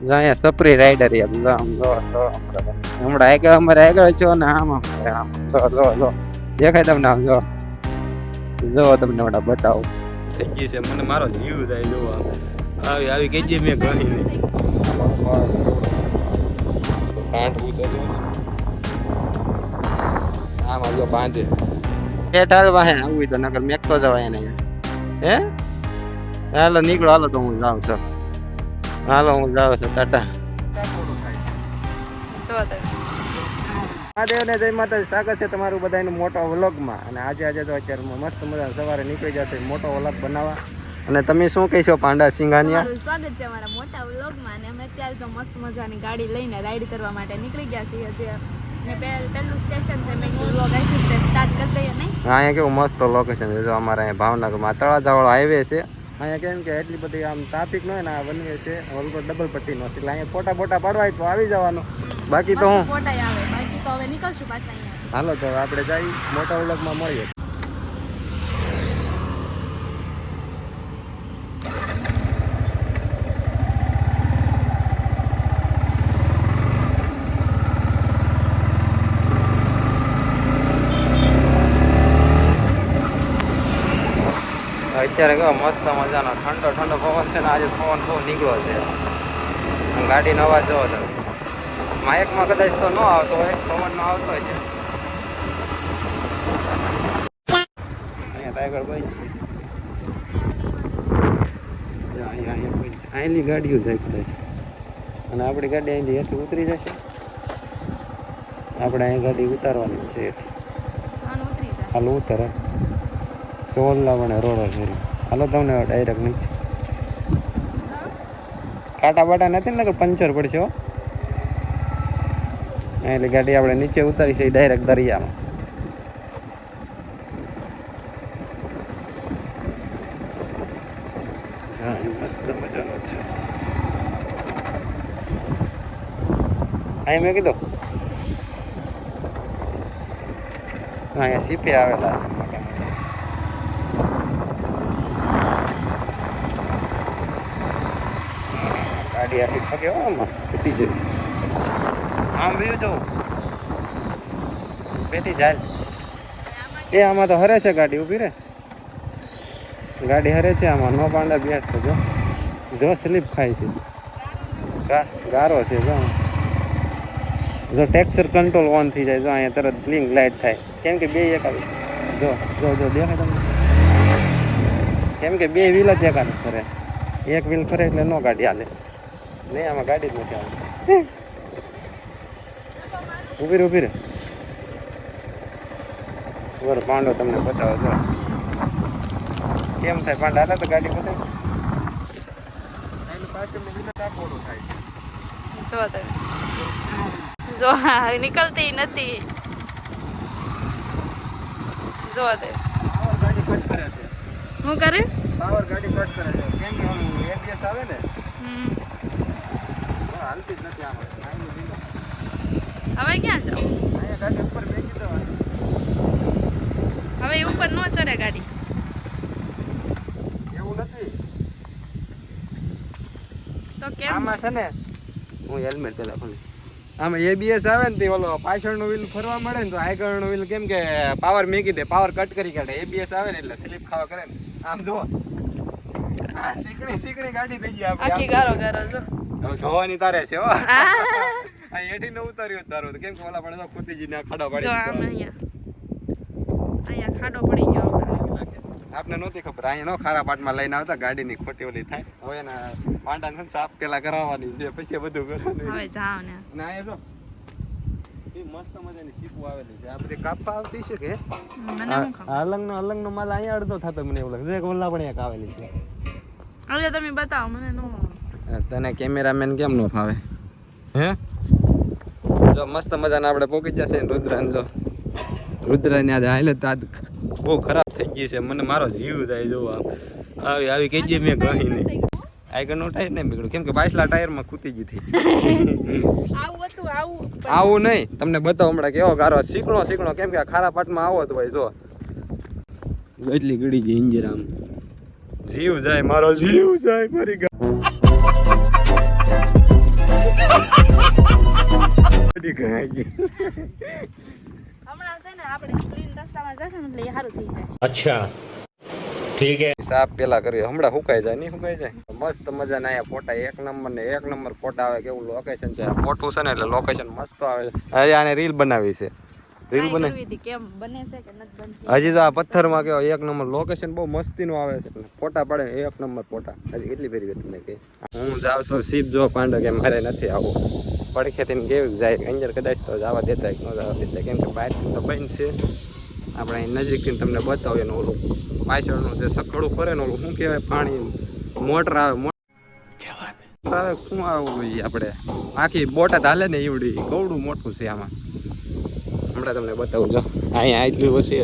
જો અહીંયા સપરી રાઈડર એમ જો આમ જો જો હમણાં હમણાં આગળ અમારે આગળ છો ને આમ આમ આમ જો જો જો દેખાય તમને આમ જો જો તમને હમણાં બતાવું થઈ ગઈ છે મને મારો જીવ જાય જો આમ. આવી આવી કઈ દે મેં ગણી નહીં કાંઠવું તો જો ને. આમાં જો બાંધે હેઠાળ વાહે આવું હોય તો નકર મેકતો જવાય એને હે હાલો નીકળો હાલો તો હું જાઉં છું હાલો હું જાઉં છું ટાટા. મહાદેવ ને જય માતાજી સ્વાગત છે તમારું બધાનું મોટો વ્લોગમાં. અને આજે આજે તો અત્યારે મસ્ત મજા સવારે નીકળી જશે મોટો વ્લોગ બનાવવા. અને તમે શું કહેશો પાંડા સિંઘાનિયા? સ્વાગત છે અમારા મોટા વ્લોગમાં. અને અમે અત્યારે તો મસ્ત મજાની ગાડી લઈને રાઈડ કરવા માટે નીકળી ગયા છીએ. જે ને પહેલ- સ્ટેશન છે મેં વ્લોગ આવી સ્ટાર્ટ કરી દઈએ નહીં? અહીંયા કેવું મસ્ત લોકેશન છે. જો અમારે અહીંયા ભાવનગરમાં તળાજાવાળો હાઈવે છે. અહીંયા કેમ કે એટલી બધી આમ ટ્રાફિક ન હોય ને આ વનવે છે ઓલકો ડબલ પટ્ટીનો છે. એટલે અહીંયા ફોટા બોટા પાડવા તો આવી જવાનું. બાકી તો હું ફોટા હાલો તો આપણે જઈ મોટા ઉલગમાં મળીએ. અત્યારે કેવો મસ્ત મજાનો ઠંડો ઠંડો પવન છે ને આજે પવન બહુ નીકળ્યો છે. ગાડીનો અવાજ જોવો તમે. માયકમાં કદાચ તો ન આવતો હોય પવન નો આવતો હોય છે. અહીંયા ટાઈગર ભાઈ છે. અહીંયા છે. અહીંની ગાડીઓ જાય કદાચ. અને આપણી ગાડી અહીંથી હેઠી ઉતરી જશે. આપણે અહીં ગાડી ઉતારવાની છે હેઠી ઉતરી. જાય હાલ રોડો છે હાલો તમને ડાયરેક્ટ નીચે. કાંટા બાટા નથી ને પંચર પડશે એટલે ગાડી આપણે નીચે ઉતારી છે ડાયરેક્ટ દરિયામાં. અહીં મેં કીધું. અહીંયા સીપે આવેલા છે. મોટા મોટા ગાડી આખી ફગે હો આમાં તૂટી જશે આમ વ્યૂ જો બેટી જાય એ આમાં તો હરે છે ગાડી ઊભી રે ગાડી હરે છે આમાં નો પાંડા બેઠ તો જો જો સ્લીપ ખાય છે ગા- ગારો છે જો જો ટેક્સચર કંટ્રોલ ઓન થઈ જાય જો અહીંયા તરત બ્લિંક લાઇટ થાય કેમ કે બે એક આવી જો જો જો દેખાય તમને કેમ કે બે વ્હીલ જ એકાદ ફરે એક વ્હીલ ફરે એટલે નો ગાડી હાલે નહીં આમાં ગાડી જ નથી આવતી. ઊભી રે ઊભી રે બરો પાંડો તમને બતાવો છો. કેમ થાય? પાંડા હતા તો ગાડી બતાવી જો હા નીકળતી નથી. જો દે પાવર ગાડી કટ કરે છે. શું કરે? પાવર ગાડી કટ કરે છે. કેમ કે આવે ને. તો જ નથી આમાં. હવે ક્યાં જાવ અહીંયા ગાડી ઉપર દેવાની હવે એ ઉપર ન ચડે ગાડી. એવું નથી. તો કેમ? આમાં છે ને હું હેલ્મેટ પેલા ખોલી આમાં એબીએસ આવે ને તે ઓલો પાછળનું વ્હીલ ફરવા મળે ને તો આગળનો વ્હીલ કેમ કે પાવર મેકી દે પાવર કટ કરી કાઢે. એબીએસ આવે ને એટલે સ્લીપ ખાવા કરે ને. આમ જુઓ. આ સીકણી સીકણી ગાડી થઈ ગઈ આખી ગારો ગારો જો. ધોવાની તારે છે હો. આ ન ઉતાર્યો તારો. કેમ કે ઓલા પણ તો ખુદીજીને ખાડો પડી ગયો અહીંયા. અહીંયા ખાડો પડી ગયો આપને નહોતી ખબર. અહીંયા નો ખારા પાટમાં લઈને આવતા ગાડીની ખોટી ઓલી થાય. હવે એના પાંડા સાફ પેલા કરાવવાની છે પછી બધું કરવાનું હવે જાવ ને. ના એ જો મસ્ત મજાની સીપુ આવેલી છે. આ બધી કાપા આવતી છે કે? અલંગ નો અલંગ અલંગનો માલ અહીંયા અડધો થતો મને એવું લાગે. છે ઓલા પણ એક આવેલી છે. હવે તમે બતાવો મને નો તને કેમેરામેન કેમ નો ફાવે? હે? જો મસ્ત મજાના આપણે પોકી જશે ને રુદ્રાન જો. રુદ્રાની આજે હાલત આજ બહુ ખરાબ થઈ ગઈ છે. મને મારો જીવ જાય જો આવી આવી કહી દે મેં કહી નહીં. આગળનું ટાયર નહીં બીગડ્યું. કેમ કે પાછલા ટાયરમાં કૂતી ગઈ હતી. આવું હતું આવું. આવું નહીં. તમને બતાવો હમણાં કેવો ગારો. શીકણો શીકણો કેમ કે આ ખારા પાટમાં આવો તો ભાઈ જો. જો એટલી ગળી ગઈ ઇન્જર આમ જીવ જાય મારો જીવ જાય મારી ગઈ અચ્છા. ઠીક હે. સાફ પેલા કર્યો. હમણાં સુકાઈ જાય નહીં સુકાઈ જાય? મસ્ત મજા ના આયા ફોટા એક નંબર ને એક નંબર ફોટા આવે કેવું લોકેશન છે? મોટું છે ને એટલે લોકેશન મસ્ત આવે. છે આને રીલ બનાવી છે. રીલ બને હજી તો આ પથ્થરમાં કેવો એક નંબર લોકેશન બહુ મસ્તી નું આવે છે. ફોટા પાડે એક નંબર ફોટા. હજી કેટલી ફેરી તમને કે હું જાઉં છું સીપ જો પાંડો કે મારે નથી આવવું. પડખેથી કેવી જાય, અંદર કદાચ તો જવા દેતા ન જવા દેતા, કેમ કે બહારથી તો બંધ છે. આપણે અહીં નજીકથી તમને બતાવીએ ને ઓલું પાછળનું જે સકડું ફરે ને ઓલું, શું કહેવાય, પાણી, મોટર આવે મોટર આવે, શું આવું આપણે? આખી બોટાદ હાલે ને એવડી કવડું મોટું છે આમાં. હમણાં તમને બતાવું, જો, અહીંયા આટલું છે.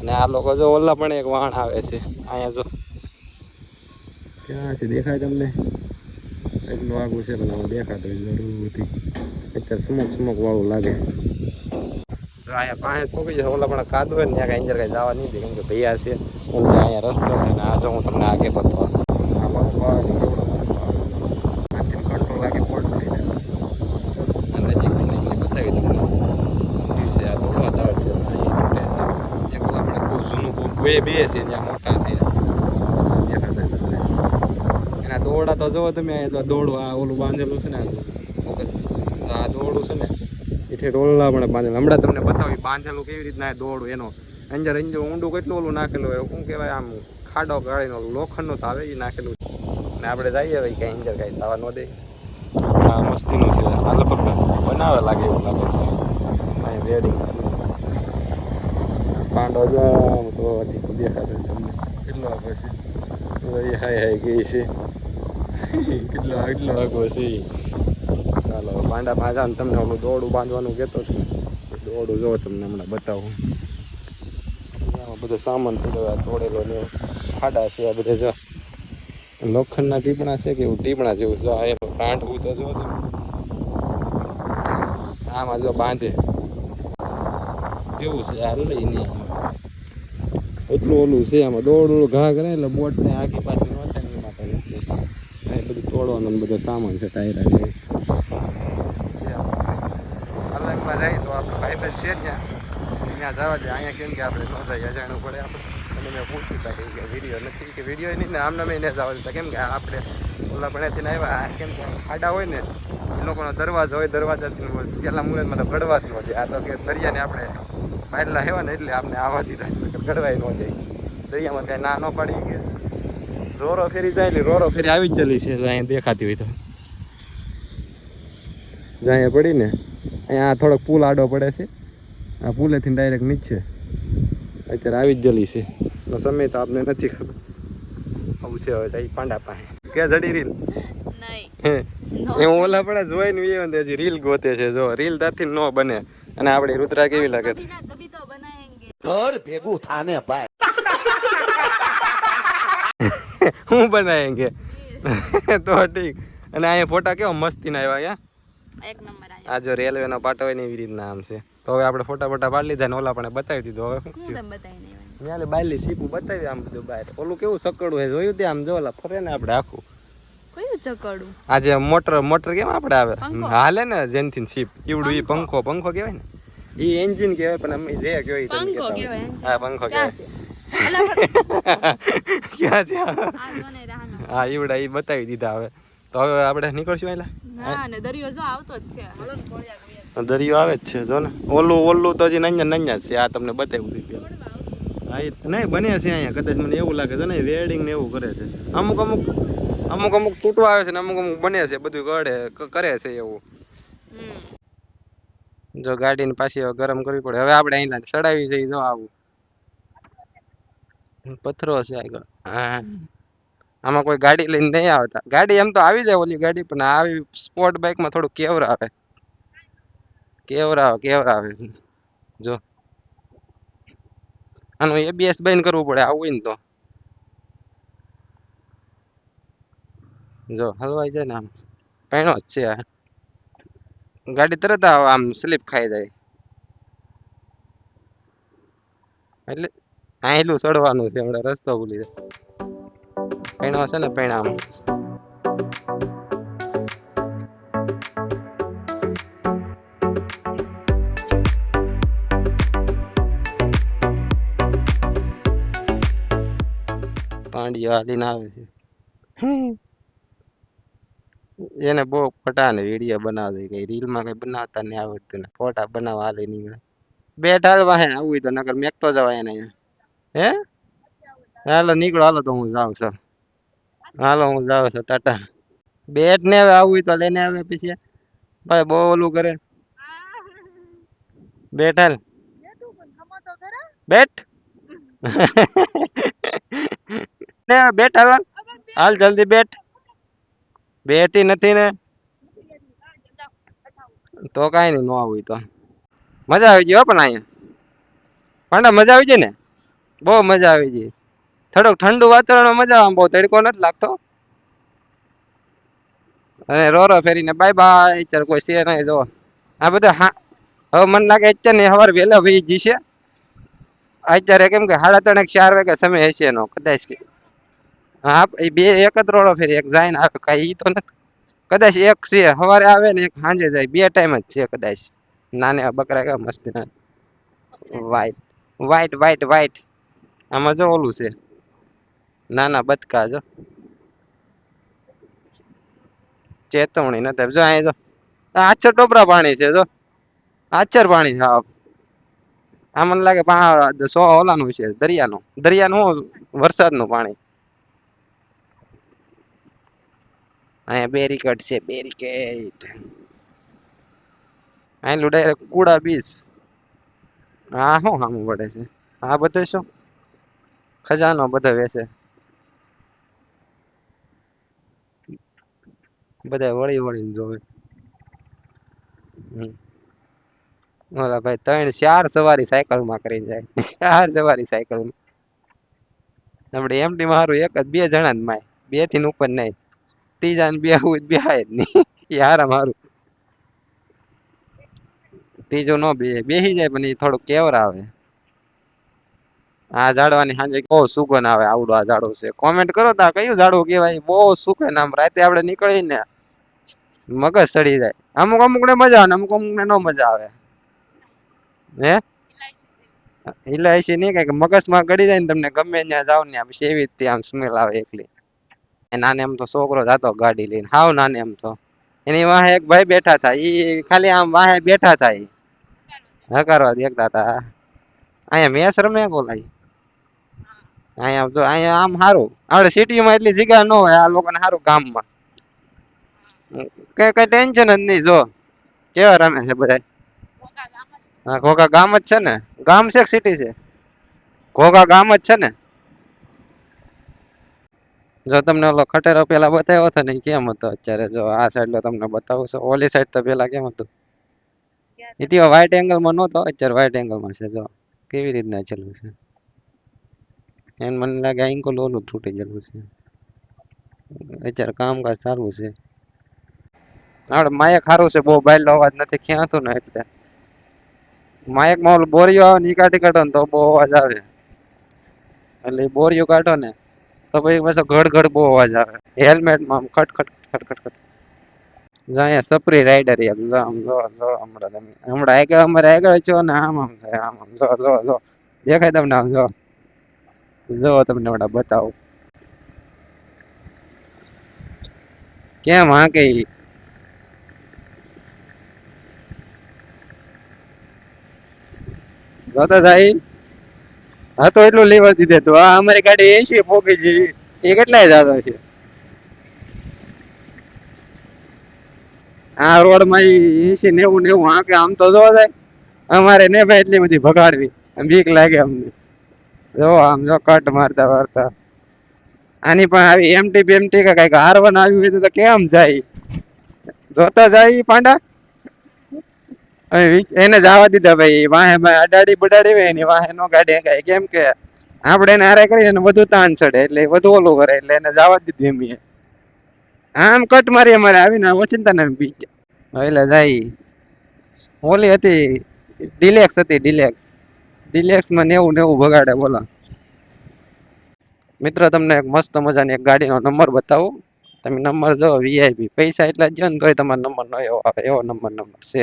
અને આ લોકો જો ઓલા પણ એક વાણ આવે છે, અહીંયા જો. ક્યાં છે દેખાય તમને? એટલું આગું છે પણ દેખાતો જરૂર નથી અત્યારે સ્મોક સ્મોક વાળું લાગે. જો અહીંયા પાસે પોકી જાય ઓલા પણ કાદવ હોય ને ત્યાં કાંઈ અંદર કાંઈ જવા નહીં દે કેમ કે ભૈયા છે. અહીંયા રસ્તો છે ને આ જો હું તમને આગે આવે. બતાવી શું છે આ દોડવા તાવ છે અહીંયા ઉડે છે એક ઓલા પણ બહુ જૂનું બહુ બે બે છે ત્યાં મોટા છે દેખાતા તમને એના દોરડા તો જોવો તમે તો દોડવા આ ઓલું બાંધેલું છે ને આ ફોકસ આ દોરડું છે ને. એટલે રોલના પણ બાંધેલું. હમણાં તમને બતાવી બાંધેલું કેવી રીતના દોડું એનો. અંજર અંજો ઊંડું કેટલું ઓલું નાખેલું હોય શું કહેવાય આમ ખાડો ગાળીનો લોખંડનું તો આવે એ નાખેલું. ને આપણે જઈએ ભાઈ કાંઈ અંજર કાંઈ થવા ન દે. આ મસ્તીનું છે. આ લગભગ બનાવે લાગે એવું લાગે છે. અહીં વેડિંગ પાંડો જો તો દેખાતો તમને. કેટલો આગો છે? એ હાય હાય ગઈ છે. કેટલો કેટલો આગો છે. ચાલો પાંડા પાછા તમને ઓલું દોડું બાંધવાનું કહેતો છું. દોડું જો તમને હમણાં બતાવું. બધો સામાન પડ્યો તોડેલો ને ખાડા છે આ બધા જો. લોખંડના ટીપણા છે કે એવું ટીપણા જેવું જો એનું કાંઠવું તો જો આમાં જો બાંધે. કેવું છે? લઈ નહીં એટલું ઓલું છે આમાં. દોડું ઘા કરે એટલે બોટ ને આગી પાછી નો થાય ને એ માટે નથી. આ એ બધું તોડવાનું બધો સામાન છે ટાયરા અલગમાં જાય તો આપણે ભાઈ છે ત્યાં. ત્યાં જવા દે. અહીંયા કેમ કે આપણે ન જાય અજાણું પડે આપણે. અને મેં પૂછ્યું હતા કે વીડિયો નથી, કે વીડિયો નહીં ને આમને મેં જવા દેતા કેમ કે આપણે ઓલા ભણેથી આવ્યા કેમ કે ખાડા હોય ને, એ લોકોનો દરવાજો હોય, દરવાજાથી પહેલાં મુહૂર્તમાં તો જ જાય. આ તો કે દરિયાને આપણે પાડલા હેવા ને એટલે આપણે આવવા દીધા ગળવાય ન જાય. દરિયામાં કાંઈ ના ન પાડી કે રોરો ફેરી જાય ને રોરો ફેરી આવી જ ચલી છે અહીંયા દેખાતી હોય તો. જાય પડી ને અહીંયા થોડોક પુલ આડો પડે છે. આ પુલેથી ડાયરેક્ટ નીચે. અત્યારે આવી જ જલી છે. સમય તો આપને નથી ખબર. આવું છે હવે પાંડા પાસે. કે જડી રીલ? હું? ઓલા પડે જોઈને વિયે હજી રીલ ગોતે છે. જો રીલ તાથી ન બને. અને આપણી રુદ્રા કેવી લાગે છે? ઘર ભેગું થાને ભાઈ. હું બનાવેંગે તો ઠીક. અને અહીંયા ફોટા કેવો મસ્તીના આવ્યા અહીંયા? આ જો રેલવેનો પાટો હોય ને એવી રીતના આમ છે. તો હવે આપણે ફોટા ફોટા પાડી લીધા ને ઓલા પણ બતાવી દીધો. હવે યાલે બાયલી સીપું બતાવી આમ બધું બહાર. ઓલું કેવું સકડું હોય જોયું તે આમ જો ઓલા ફરે ને આપણે આખું. આજે મોટર મોટર કેમ આપણે આવે? હાલે ને જેનથી શીપ. ઈવડું એ પંખો. પંખો કેવાય ને? એ એન્જિન કેવાય પણ અમે જે કહેવાય પંખો હા પંખો કેવાય. ક્યાં છે? આ? આ જો ને રાનો હા ઈવડા ઈ બતાવી દીધા હવે. તો હવે આપણે નીકળશું ને દરિયો જો આવતો જ છે. દરિયો આવે જ છે જો ને. ઓલું ઓલું તો હજી નંજા નંજા છે. આ તમને બતાવ્યું દીધું હા એ નહીં બને છે અહીંયા. કદાચ મને એવું લાગે છે ને વેડિંગ ને એવું કરે છે. અમુક અમુક અમુક અમુક તૂટવા આવે છે ને અમુક અમુક બને છે. બધું ગળે કરે છે એવું. જો ગાડીની પાછી ગરમ કરવી પડે. હવે આપણે અહીંયા ચડાવી છે જો આવું. પથ્થરો છે આગળ. હા. આમાં કોઈ ગાડી લઈને નહીં આવતા. ગાડી એમ તો આવી જાય ઓલી ગાડી પણ આવી સ્પોર્ટ બાઇકમાં થોડું કેવરા આવે. કેવરા આવે કેવરા આવે. જો. આનું એબીએસ બંધ કરવું પડે આવું હોય ને તો. જો હલવાઈ જાય ને આમ. પહેણો જ છે ગાડી તરત આવ આમ સ્લીપ ખાઈ જાય. એટલે આહેલું ચડવાનું છે હમણાં રસ્તો ભૂલી જાય. પૈણો છે ને પૈણામાં. પાંડિયો હાલીને આવે છે. એને બહુ ફોટા ને વીડિયો બનાવે કઈ રીલમાં કઈ બનાવતા નહીં આવડતું ને. ફોટા બનાવવા હાલી નીકળે બે ઢાલવા હે આવું તો નકર મેકતો જવાય એને હે? હાલો, નીકળો. હાલો, તો હું જાઉં છું. હાલો, હું જાઉં છું. ટાટા. બેટ ને હવે આવું તો લઈને આવે પછી. ભાઈ, બહુ ઓલું કરે. બેટ હાલ. બેટ? ને, બેટ હાલ. હાલ, જલ્દી બેટ. બેટી નથી ને. તો કાંઈ નહીં, ન આવું તો. મજા આવી ગઈ હો પણ અહીંયા. પાંડા, મજા આવી ગઈ ને? બહુ મજા આવી ગઈ. થોડુંક ઠંડુ વાતાવરણ મજા આવે બહુ તડકો નથી લાગતો. અને રો ફેરીને બાય બાય અત્યારે કોઈ છે નહીં જો આ બધા હા, હવે મને લાગે અત્યારે ને સવારે વહેલા વહી જી છે. અત્યારે કેમ કે સાડા ત્રણ એક ચાર વાગે સમય હશે એનો, કદાચ કે. હા એ બે એક જ રોડો ફેરી, એક જાય ને આવે, કાંઈ તો નથી. કદાચ એક છે, સવારે આવે ને એક સાંજે જાય, બે ટાઈમ જ છે કદાચ. નાને બકરા કે મસ્ત વાઈટ વાઈટ વાઈટ વાઈટ આમાં જો ઓલું છે. નાના બતકા જો. ચેતવણી નથી જો અહીં જો. આચર ટોપરા પાણી છે, જો. આછર પાણી છે હા આ મને લાગે સો ઓલાનું છે, દરિયાનું. દરિયાનું હું વરસાદનું પાણી? અહીંયા બેરીકેડ છે, બેરીકેડ. અહીં ડાયરેક્ટ કુડા બીચ હા શું સામું પડે છે? આ બધું શું? ખજાનો બધો વેચે. બધા વળી વળીને જોવે. ઓલા ભાઈ ત્રણ, ચાર સવારી સાયકલમાં કરી જાય. ચાર સવારી સાયકલમાં આપણે એમટી મારું એક જ, બે જણા જ માય. બેથી ઉપર નહીં. ત્રીજા ને બે આવું બે જ નહીં. યાર મારું ત્રીજો નો બે, બેસી જાય પણ એ થોડુંક કેવર આવે આ ઝાડવાની સાંજે બહુ સુગંધ આવે, આવડો આ ઝાડું છે. કોમેન્ટ કરો તા કયું ઝાડું કહેવાય? બહુ સુગંધ આમ, રાતે આપણે નીકળી ને મગજ સડી જાય. અમુક અમુક ને મજા આવે અમુક અમુક ને નો મજા આવે. હે? ઇલાયચી નહીં કઈ મગજમાં ગળી જાય ને તમને ગમે ત્યાં જાવ ને આમ એવી જ આમ સ્મેલ આવે એકલી. નાને એમ તો છોકરો જાતો ગાડી લઈને. હાવ નાને એમ તો. એની વાહે એક ભાઈ બેઠા હતા. ઈ ખાલી આમ વાહે બેઠા હતા ઈ. હકારવા દેખતા હતા. અહીંયા મેસ રમે બોલાય. અહીંયા તો અહીંયા આમ સારું. આપણે સિટીમાં એટલી જગ્યા ન હોય, આ લોકોને સારું ગામમાં કઈ કઈ ટેન્શન જ નહીં, જો. કેવા રમે છે બધા ઘોઘા ગામ જ છે ને? ગામ છે સિટી છે? ઘોઘા ગામ જ છે ને? જો તમને ઓલો ખટેરો પેલા બતાવ્યો હતો ને કેમ હતો અત્યારે? જો આ સાઈડ લો તમને બતાવું છું. ઓલી સાઈડ તો પેલા કેમ હતું? ઇતિયો વ્હાઈટ એંગલમાં નહોતો, અત્યારે વ્હાઈટ એંગલમાં છે, જો. કેવી રીતના ચાલુ છે? એને મને લાગે એંગલ ઓલું તૂટી ગયેલું છે. અત્યારે કામકાજ સારું છે. આપણે માયક સારું છે, બહુ બાયલો અવાજ નથી, ક્યાં ને એટલે? માયકમાં ઓલું બોરિયો આવે ને ઈ કાઢી કાઢો ને તો બહુ અવાજ આવે. એટલે બોરિયો કાઢો ને તો પછી પાછો ઘડ ઘડ બહુ અવાજ આવે. હેલ્મેટમાં આમ ખટ ખટ ખટ ખટ ખટ. જાય સપરી રાઈડર એક જો આમ જો જો હમણાં તમે. હમણાં આગળ અમારે આગળ છો ને આમ આમ થાય, આમ આમ જો જો જો. દેખાય તમને આમ જો. જો તમને હમણાં બતાવું. કેમ હા કે? જોતા થાય હા તો એટલું લેવા દીધે. તો આ અમારી ગાડી એસી પોકી છે. એ કેટલા જાતો છે? આ રોડમાં એસી નેવું નેવું, હા કે આમ તો જો થાય અમારે ને ભાઈ એટલી બધી ભગાડવી. બીક લાગે અમને. જો આમ જો કટ મારતા મારતા. આની પણ આવી એમટી બેમટી કે કંઈક હારવાન આવી હોય તો કેમ જાય? જોતા જાય પાંડા? એને જવા દીધા ભાઈ. વાહે ભાઈ અડાડી બડાડી હોય એની વાહે નો ગાડી કઈ કેમ કે આપણે એને હારે કરીએ ને બધું તાન ચડે એટલે બધું ઓલું કરે એટલે એને જવા દીધી એમ આમ કટ મારી અમારે આવીને ઓચિંતા ને બી એટલે જાય ઓલી હતી ડિલેક્સ હતી, ડિલેક્સ. ડિલેક્સમાં નેવું નેવું ભગાડે બોલા. મિત્ર, તમને એક મસ્ત મજાની એક ગાડીનો નંબર બતાવું. તમે નંબર જો વીઆઈપી પૈસા એટલા જ ને તોય તમારો નંબર નો એવો આવે, એવો નંબર નંબર છે.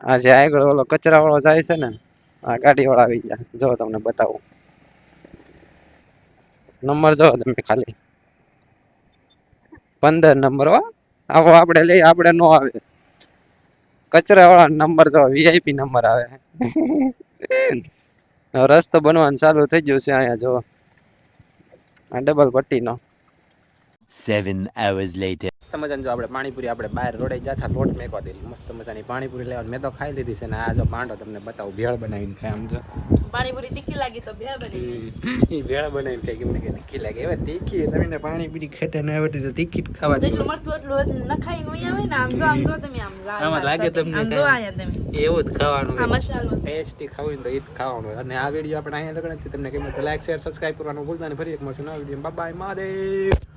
આ જે આગળ ઓલો કચરા વાળો જાય છે ને, આ ગાડી વાળા આવી જાય જો તમને બતાવું. નંબર જો તમે ખાલી. પંદર નંબર હો. આવો આપણે લઈ, આપણે નો આવે. કચરા વાળા નંબર તો વીઆઈપી નંબર આવે. રસ્તો બનવાનું ચાલુ થઈ ગયું છે અહીંયા જો આ ડબલ પટ્ટીનો 7 hours later. મસ્ત મજાની જો આપણે પાણીપુરી આપણે બહાર રોડે જતા લોટ મેકવા દીધી. મસ્ત મજાની પાણીપુરી લેવા મેં તો ખાઈ લીધી છે ને આ જો પાંડો તમને બતાવું ભેળ બનાવીને ખાય આમ જો. પાણીપુરી તીખી લાગી તો ભેળ બની એ ભેળ બનાવીને ખાય કેમ કે તીખી લાગે. હવે તીખી તમને પાણીપુરી ખેટે ન આવડતી તો તીખી જ ખાવા જેટલું મરચું એટલું ખાઈ નું આવે ને આમ જો આમ જો તમે આમ આમાં લાગે તમને આમ જો આયા તમે. એવું જ ખાવાનું આ મસાલો. ટેસ્ટી ખાવું તો એ જ ખાવાનું અને આ વીડિયો આપણે અહીંયા લગણ તમને કેમ તો લાઈક શેર સબસ્ક્રાઇબ કરવાનું ભૂલતા નહીં. ફરી એક મળશું નવા વીડિયો બાય મહાદેવ.